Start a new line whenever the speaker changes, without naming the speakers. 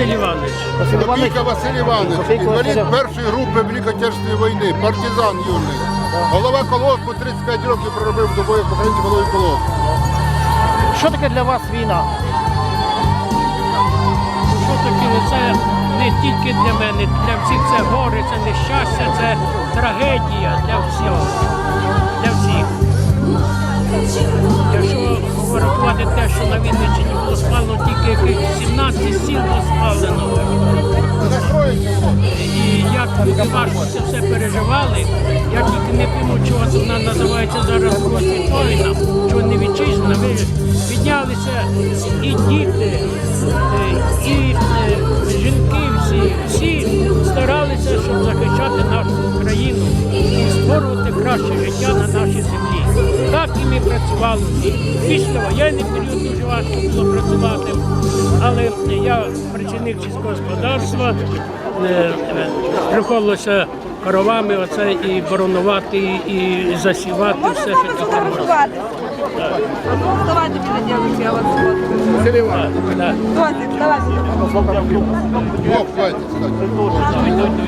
Василь Іванович.
Василь Іванович,
Копійка Василь Іванович, інвалід першої групи Великої Отечественної війни, партизан юний. Голова колоску 35 років проробив в добою в Українці голові колоску.
що таке для вас війна?
Що таке? Це не тільки для мене, для всіх це горе, це нещастя, це трагедія для всього. Для всіх. Якщо порахувати те, що на Вінниччині було спалено тільки якихось 17 сіл важко це все переживали, я тільки не пойму, чого вона називається зараз Друга світовина, чого не вітчизна. Ви піднялися і діти, е, і жінки всі, всі старалися, щоб захищати нашу Україну і створювати краще життя на нашій землі. Так і ми працювали. Після воєнний період дуже важко було працювати, я працівник сільського господарства. е, Приходилося коровами оце і боронувати, і засівати все, що.
Фотографувати. Давайте мене я вас фоткаю.
Василь Іванович.
Да.
Досить, давайте.
О, хватить, кстати.